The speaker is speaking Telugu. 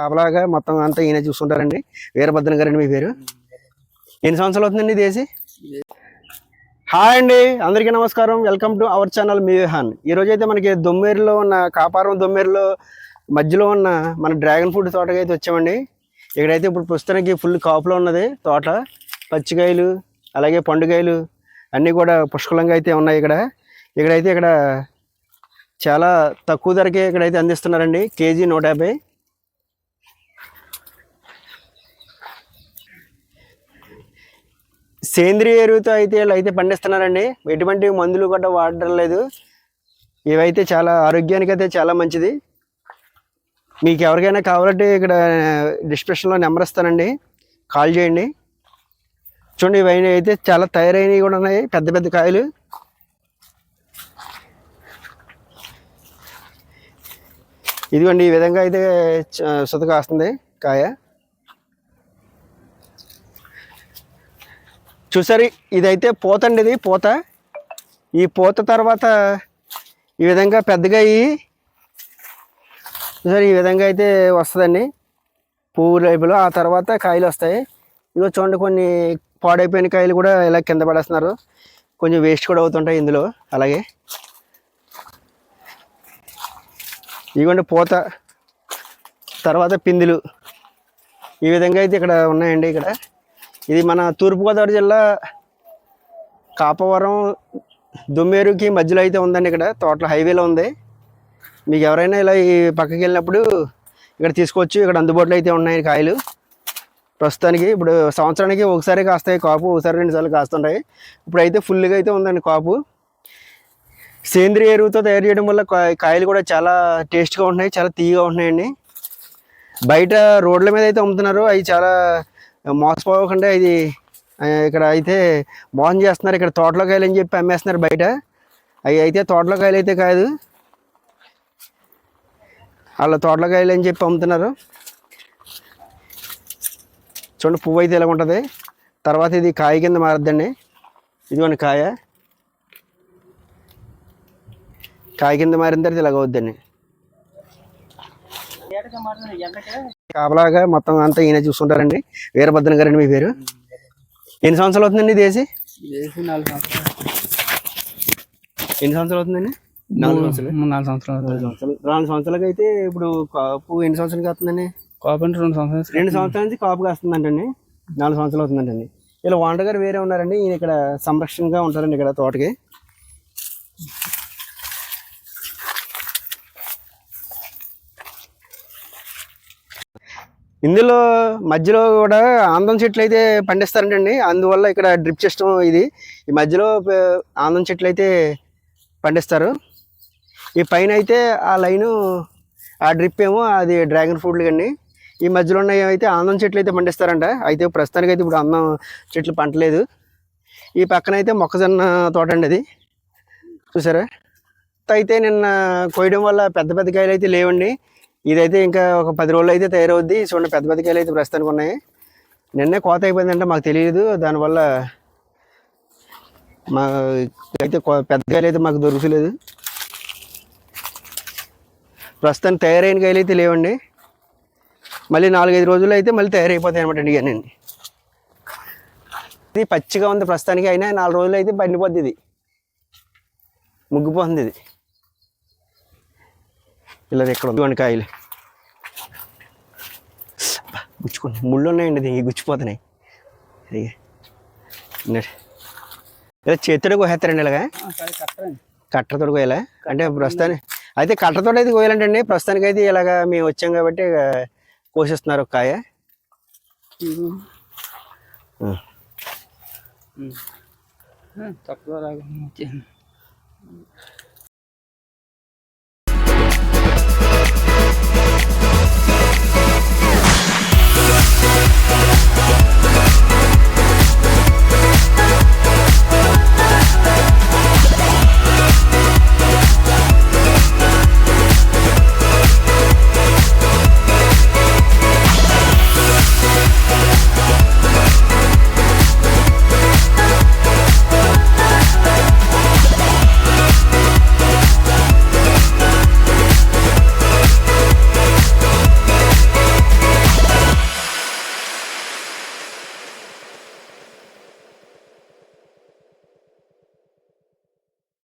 కాపలాగా మొత్తం అంతా ఈయన చూసుకుంటారండి. వీరభద్రం గారండి మీ పేరు? ఎన్ని సంవత్సరాలు అవుతుందండి ఇది హాయ్ అండి అందరికీ నమస్కారం. వెల్కమ్ టు అవర్ ఛానల్ మీ విహాన్. ఈరోజు అయితే మనకి దొమ్మేరులో ఉన్న కాపారం దొమ్మేరులో మధ్యలో ఉన్న మన డ్రాగన్ ఫ్రూట్ తోటకి అయితే వచ్చామండి. ఇక్కడైతే ఇప్పుడు ప్రస్తుతానికి ఫుల్ కాపులో ఉన్నది తోట. పచ్చికాయలు అలాగే పండుకాయలు అన్నీ కూడా పుష్కలంగా అయితే ఉన్నాయి ఇక్కడ. ఇక్కడైతే ఇక్కడ చాలా తక్కువ ధరకే ఇక్కడైతే అందిస్తున్నారండి. కేజీ నూట యాభై. సేంద్రియ ఎరువుతో అయితే వీళ్ళు అయితే పండిస్తున్నారండి. ఎటువంటి మందులు కూడా వాడడం లేదు. ఇవైతే చాలా ఆరోగ్యానికి అయితే చాలా మంచిది. మీకు ఎవరికైనా కావాలంటే ఇక్కడ డిస్క్రిప్షన్లో నెంబర్ ఇస్తానండి. కాల్ చేయండి. చూడండి ఇవన్నీ అయితే చాలా తయారైనవి కూడా ఉన్నాయి. పెద్ద పెద్ద కాయలు. ఇదిగోండి ఈ విధంగా అయితే చ- సుత కాస్తుంది కాయ. చూసారు ఇదైతే పూత అండి ఇది పూత. ఈ పూత తర్వాత ఈ విధంగా పెద్దగా అయ్యి చూసారు ఈ విధంగా అయితే వస్తుందండి. పువ్వు రేపులో ఆ తర్వాత కాయలు వస్తాయి. ఇగో చూడండి కొన్ని పాడైపోయిన కాయలు కూడా ఇలా కింద పడేస్తున్నారు. కొంచెం వేస్ట్ కూడా అవుతుంటాయి ఇందులో అలాగే. ఇవ్వండి పూత. తర్వాత పిందులు. ఈ విధంగా అయితే ఇక్కడ ఉన్నాయండి ఇక్కడ. ఇది మన తూర్పుగోదావరి జిల్లా కాపవరం దుమ్మేరుకి మధ్యలో అయితే ఉందండి ఇక్కడ. తోటల హైవేలో ఉంది. మీకు ఎవరైనా ఇలా ఈ పక్కకి వెళ్ళినప్పుడు ఇక్కడ తీసుకోవచ్చు ఇక్కడ అందుబాటులో అయితే ఉన్నాయి కాయలు. ప్రస్తుతానికి ఇప్పుడు సంవత్సరానికి ఒకసారి కాస్తాయి కాపు ఒకసారి రెండుసార్లు కాస్తుంటాయి. ఇప్పుడు అయితే ఫుల్గా అయితే ఉందండి కాపు. సేంద్రియ ఎరువుతో తయారు చేయడం వల్ల కా- కాయలు కూడా చాలా టేస్ట్గా ఉంటున్నాయి చాలా తీయగా ఉంటున్నాయండి. బయట రోడ్ల మీద అయితే అమ్ముతున్నారు. అవి చాలా మోసపోకుండా ఇది ఇక్కడ అయితే మోసం చేస్తున్నారు ఇక్కడ తోటలో కాయలు అని చెప్పి అమ్మేస్తున్నారు బయట. అవి అయితే తోటలో కాయలు అయితే కాదు. వాళ్ళ తోటలో కాయలు అని చెప్పి అమ్ముతున్నారు. చూడండి పువ్వు అయితే ఇలా ఉంటుంది. తర్వాత ఇది కాయ కింద మారద్దండి. ఇదిగోండి కాయ. కాయ కింద మారిన తర్వాత ఇలాగ అవుద్దండి. కాపలాగా మొత్తం అంతా ఈయన చూసుకుంటారండి. వీరభద్రం గారండి మీ పేరు? ఎన్ని సంవత్సరాలు అవుతుందండి ఇది వేసి? ఎన్ని సంవత్సరాలు అవుతుందండి? నాలుగు సంవత్సరాలు. నాలుగు సంవత్సరాలు నాలుగు సంవత్సరాలు. నాలుగు సంవత్సరాలకి అయితే ఇప్పుడు కాపు ఎన్ని సంవత్సరాలకి వస్తుందండి? కాపంటే రెండు సంవత్సరాలు. రెండు సంవత్సరాల నుంచి కాపుకి వస్తుందంటండి. నాలుగు సంవత్సరాలు అవుతుందంటండి. ఇలా వాండ గారు వేరే ఉన్నారండి. ఈయన ఇక్కడ సంరక్షణగా ఉంటారండి ఇక్కడ తోటకి. ఇందులో మధ్యలో కూడా ఆందం చెట్లు అయితే పండిస్తారంటండి. అందువల్ల ఇక్కడ డ్రిప్ సిస్టమ్ ఇది. ఈ మధ్యలో ఆందం చెట్లు అయితే పండిస్తారు. ఈ పైన అయితే ఆ లైను ఆ డ్రిప్ ఏమో అది డ్రాగన్ ఫ్రూట్లు కండి. ఈ మధ్యలో ఉన్నవి అయితే ఆందం చెట్లు అయితే పండిస్తారంట అయితే ప్రస్తుతానికి అయితే ఇప్పుడు అందం చెట్లు పంటలేదు. ఈ పక్కన అయితే మొక్కజొన్న తోట అండి అది. చూసారా? అయితే నిన్న కోయడం వల్ల పెద్ద పెద్ద కాయలు అయితే లేవండి. ఇదైతే ఇంకా ఒక పది రోజులు అయితే తయారవుద్ది. చూడండి పెద్ద పెద్ద కాయలు అయితే ప్రస్తుతానికి ఉన్నాయి. నిన్నే కోత అయిపోయిందంటే మాకు తెలియదు. దానివల్ల మా అయితే కో- పెద్ద కాయలు అయితే మాకు దొరకలేదు ప్రస్తుతానికి తయారైన కాయలు అయితే లేవండి. మళ్ళీ నాలుగైదు రోజులు అయితే మళ్ళీ తయారైపోతాయి అనమాట ఇవన్నీ ఇది పచ్చిగా ఉంది ప్రస్తుతానికి అయినా నాలుగు రోజులు అయితే పండిపోద్ది ఇది. ముగ్గిపోతుంది ఇది. ఇలా ఇక్కడ ఉంది కాయలు. గుచ్చుకోండి ముళ్ళు ఉన్నాయండి దీనికి గుచ్చిపోతున్నాయి. ఇది. ఇలా చేతితో కోసేస్తారండి ఇలాగా? కట్టతో కోయాలా? అంటే ప్రస్తుతానికి అయితే కట్టతో అయితే కోయాలంటే అండి ప్రస్తుతానికి అయితే ఇలాగా మేము వచ్చాం కాబట్టి కోసిస్తున్నారు ఒక కాయ. తక్కువ